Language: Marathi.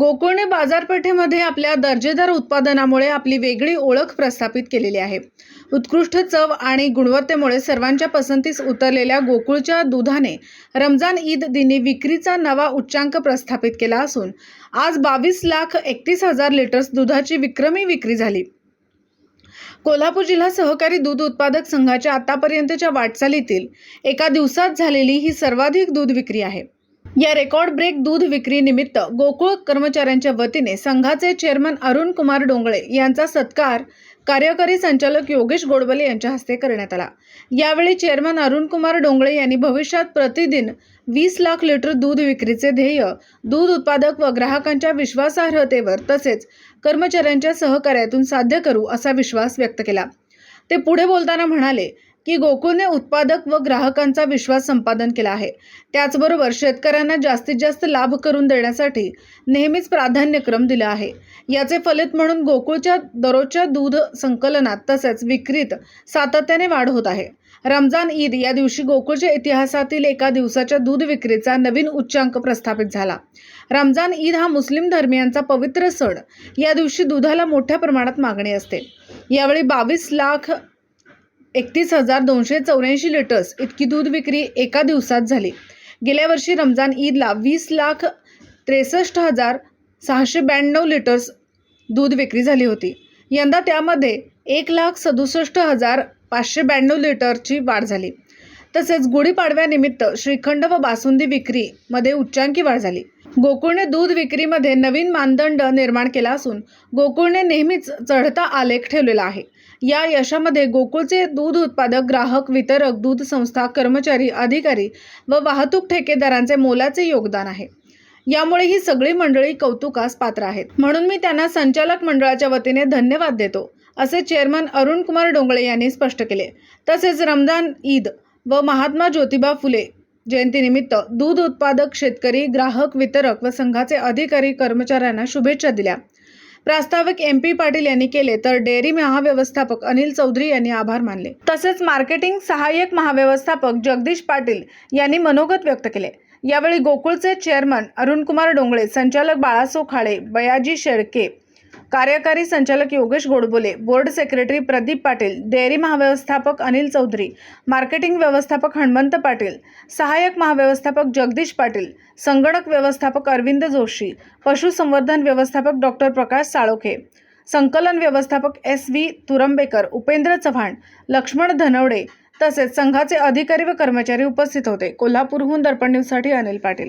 गोकुळने बाजारपेठेमध्ये आपल्या दर्जेदार उत्पादनामुळे आपली वेगळी ओळख प्रस्थापित केलेली आहे. उत्कृष्ट चव आणि गुणवत्तेमुळे सर्वांच्या पसंतीस उतरलेल्या गोकुळच्या दुधाने रमजान ईद दिनी विक्रीचा नवा उच्चांक प्रस्थापित केला असून आज बावीस लाख एकतीस हजार लिटर्स दुधाची विक्रमी विक्री झाली. कोल्हापूर जिल्हा सहकारी दूध उत्पादक संघाच्या आतापर्यंतच्या वाटचालीतील एका दिवसात झालेली ही सर्वाधिक दूध विक्री आहे. या रेकॉर्ड ब्रेक दूध विक्री निमित्त गोकुळ कर्मचाऱ्यांच्या वतीने संघाचे चेअरमन अरुण कुमार डोंगळे यांचा सत्कार कार्यकारी संचालक योगेश गोडबले यांच्या हस्ते करण्यात आला. यावेळी चेअरमन अरुण कुमार डोंगळे यांनी भविष्यात प्रतिदिन वीस लाख लिटर दूध विक्रीचे ध्येय दूध उत्पादक व ग्राहकांच्या विश्वासार्हतेवर तसेच कर्मचाऱ्यांच्या सहकार्यातून साध्य करू असा विश्वास व्यक्त केला. ते पुढे बोलताना म्हणाले की गोकुळने उत्पादक व ग्राहकांचा विश्वास संपादन केला आहे. त्याचबरोबर शेतकऱ्यांना जास्तीत जास्त लाभ करून देण्यासाठी नेहमीच प्राधान्यक्रम दिला आहे. याचे फलित म्हणून गोकुळच्या दररोजच्या दूध संकलनात तसेच विक्रीत सातत्याने वाढ होत आहे. रमजान ईद या दिवशी गोकुळच्या इतिहासातील एका दिवसाच्या दूध विक्रीचा नवीन उच्चांक प्रस्थापित झाला. रमजान ईद हा मुस्लिम धर्मियांचा पवित्र सण. या दिवशी दुधाला मोठ्या प्रमाणात मागणी असते. यावेळी बावीस लाख एकतीस हजार दोनशे चौऱ्याऐंशी लिटर्स इतकी दूध विक्री एका दिवसात झाली. गेल्या वर्षी रमजान ईदला वीस लाख त्रेसष्ट हजार सहाशे ब्याण्णव लिटर्स दूध विक्री झाली होती. यंदा त्यामध्ये एक लाख सदुसष्ट हजार पाचशे ब्याण्णव लिटरची वाढ झाली. तसेच गुढीपाडव्यानिमित्त श्रीखंड व बासुंदी विक्रीमध्ये उच्चांकी वाढ झाली. गोकुळने दूध विक्रीमध्ये नवीन मानदंड निर्माण केला असून गोकुळने नेहमीच चढता आलेख ठेवलेला आहे. या यशामध्ये गोकुळचे दूध उत्पादक ग्राहक वितरक दूध संस्था कर्मचारी अधिकारी व वाहतूक ठेकेदारांचे मोलाचे योगदान आहे. यामुळे ही सगळी मंडळी कौतुकास पात्र आहेत. म्हणून मी त्यांना संचालक मंडळाच्या वतीने धन्यवाद देतो असे चेअरमन अरुण कुमार डोंगळे यांनी स्पष्ट केले. तसेच रमजान ईद व महात्मा ज्योतिबा फुले जयंतीनिमित्त दूध उत्पादक शेतकरी ग्राहक वितरक व संघाचे अधिकारी कर्मचाऱ्यांना शुभेच्छा दिल्या. प्रास्ताविक एम पी पाटील यांनी केले तर डेअरी महाव्यवस्थापक अनिल चौधरी यांनी आभार मानले. तसेच मार्केटिंग सहाय्यक महाव्यवस्थापक जगदीश पाटील यांनी मनोगत व्यक्त केले. यावेळी गोकुळचे चेअरमन अरुणकुमार डोंगळे संचालक बाळासो खाडे बयाजी शेळके कार्यकारी संचालक Yogesh Godbole board secretary Pradeep Patil dairy महाव्यवस्थापक अनिल चौधरी मार्केटिंग व्यवस्थापक हणमंत पाटील सहाय्यक महाव्यवस्थापक जगदीश पाटील संगणक व्यवस्थापक अरविंद जोशी पशुसंवर्धन व्यवस्थापक डॉक्टर प्रकाश साळोखे संकलन व्यवस्थापक एस व्ही तुरंबेकर उपेंद्र चव्हाण लक्ष्मण धनवडे तसेच संघाचे अधिकारी व कर्मचारी उपस्थित होते. कोल्हापूरहून दर्पण न्यूजसाठी अनिल पाटील.